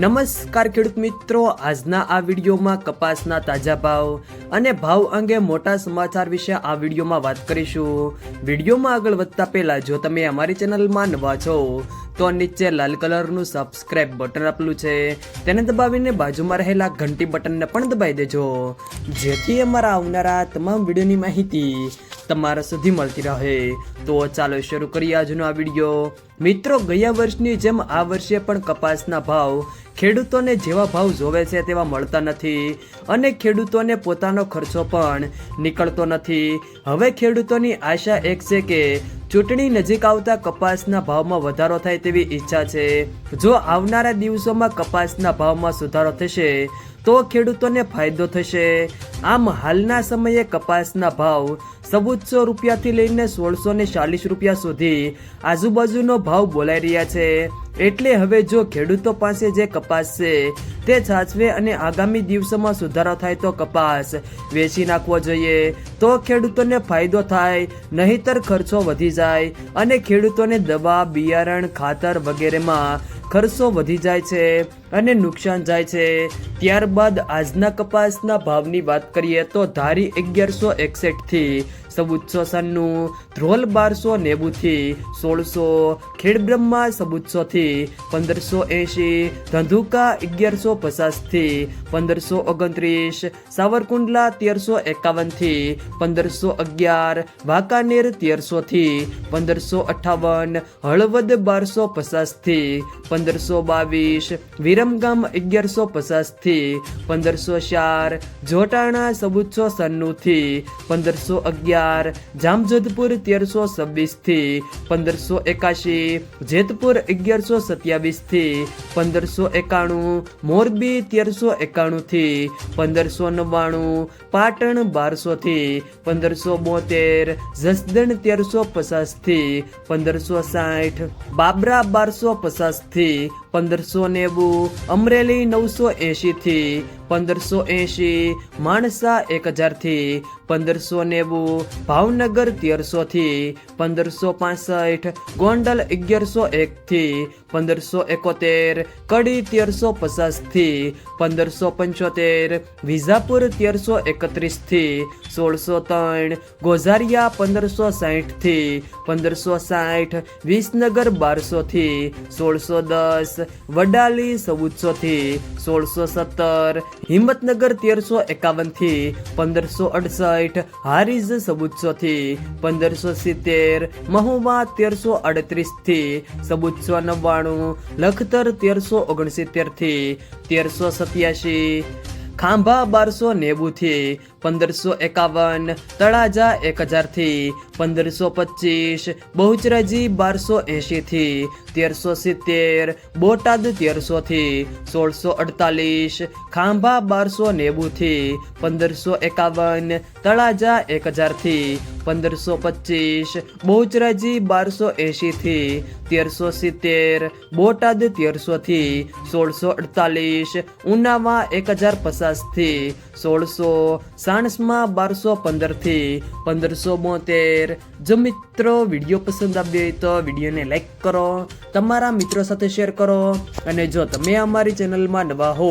નમસ્કાર ખેડૂત મિત્રો, આજના આ વિડીયોમાં કપાસના તાજા ભાવ અને ભાવ અંગે મોટા સમાચાર વિશે આ વિડીયોમાં વાત કરીશું. વિડીયોમાં આગળ વધતા પહેલા, જો તમે અમારી ચેનલમાં નવા છો, તો નીચે લાલ કલરનું સબસ્ક્રાઇબ બટન આપેલું છે. તેને દબાવીને બાજુમાં રહેલા ઘંટી બટનને પણ દબાવી દેજો. જેથી અમારા આવનારા તમામ વિડીયોની માહિતી તમારા સુધી મળતી રહે. તો ચાલો શરૂ કરીએ આજનો આ વીડિયો મિત્રો, ગયા વર્ષની જેમ આ વર્ષે પણ કપાસના ભાવ ખેડૂતોને જેવા ભાવ જોવે છે તેવા મળતા નથી અને ખેડૂતોને પોતાનો ખર્ચો પણ નીકળતો નથી. હવે ખેડૂતોની આશા એક છે કે ચૂંટણી નજીક આવતા કપાસના ભાવમાં વધારો થાય તેવી ઈચ્છા છે. જો આવનારા દિવસોમાં કપાસના ભાવમાં સુધારો થશે તો ખેડૂતોને ફાયદો થશે. આમ હાલના સમયે કપાસના ભાવ ચૌદસો રૂપિયાથી લઈને સોળસો ને ચાલીસ રૂપિયા સુધી આજુબાજુનો ભાવ બોલાઈ રહ્યા છે. એટલે હવે જો ખેડૂતો પાસે જે કપાસ છે, તે સાચવે અને આગામી દિવસોમાં સુધારો થાય તો કપાસ વેચી નાખવો જોઈએ. તો ખેડૂતોને ફાયદો થાય, નહીતર ખર્ચો વધી જાય અને ખેડૂતોને દવા, બિયારણ, ખાતર વગેરેમાં ખર્ચો વધી જાય છે. અને નુકસાન જાય છે. ત્યારબાદ આજના કપાસના ભાવની વાત કરીએ તો ધારી અગિયારસો એકસઠથી સબુચ્છો સન્નું ધ્રોલ બારસો નેવુંથી સોળસો ખેડબ્રહ્મા સબુચ્છોથી પંદરસો એંશી, ધંધુકા અગિયારસો પચાસથી પંદરસો ઓગણત્રીસ, સાવરકુંડલા તેરસો એકાવનથી પંદરસો અગિયાર, વાંકાનેર તેરસોથી પંદરસો અઠાવન, હળવદ બારસો પચાસથી પંદરસો બાવીસ વિરમગામ અગિયારસો પચાસથી પંદરસો ચાર, જોટાણા ચૌદસો સન્નુંથી પંદરસો અગિયાર, જામજોધપુર તેરસો છવ્વીસથી પંદરસો એકાશી, જેતપુર અગિયારસો સત્યાવીસથી પંદરસો એકાણું, મોરબી તેરસો એકાણુંથી પંદરસો નવ્વાણું, પાટણ બારસોથી પંદરસો બોતેર, જસદણ તેરસો પચાસથી પંદરસો સાઠ, બાબરા બારસો પચાસથી પંદરસો નેવું અમરેલી નવસો એંશીથી પંદરસો એંશી, માણસા એક હજારથી, પંદરસો નેવું, ભાવનગર તેરસોથી, પંદરસો પાસઠ, ગોંડલ અગિયારસો એકથી, પંદરસો એકોતેર, કડી તેરસો પચાસથી, પંદરસો પંચોતેર વિઝાપુર તેરસો એકત્રીસથી, સોળસો ત્રણ, ગોઝારિયા પંદરસો સાહીઠથી, પંદરસો સાઠ વિસનગર બારસોથી, સોળસો દસ, વડાલી ચૌદસોથી, સોળસો સત્તર હિંમતનગર તેરસો એકાવનથી પંદરસો અડસઠ, હારીજથી પંદરસો સિત્તેર, મહુવા તેરસો અડત્રીસથી ચૌદસો નવ્વાણું, લખતર તેરસો ઓગણસિત્તેરથી તેરસો સત્યાસી ખાંભા બારસો નેવુંથી પંદરસો એકાવન, તળાજા એક હજારથી પંદરસો પચીસ, બહુચરાજી બારસો એંશીથી તેરસો સિત્તેર, બોટાદ તેરસોથી સોળસો અડતાલીસ, ખાંભા બારસો નેવુંથી પંદરસો એકાવન, તળાજા એક હજારથી પંદરસો પચીસ, બહુચરાજી બારસો એંશીથી, તેરસો સિત્તેર, બોટાદ તેરસોથી, સોળસો અડતાલીસ, ઉનાવા એક હજાર પચાસથી, સોળસો સાણસમાં બારસો પંદરથી, પંદરસો બોતેર. જો મિત્રો વીડિયો પસંદ આવ્યો હોય તો વિડીયોને લાઈક કરો, તમારા મિત્રો સાથે શેર કરો, અને જો તમે અમારી ચેનલમાં નવા હો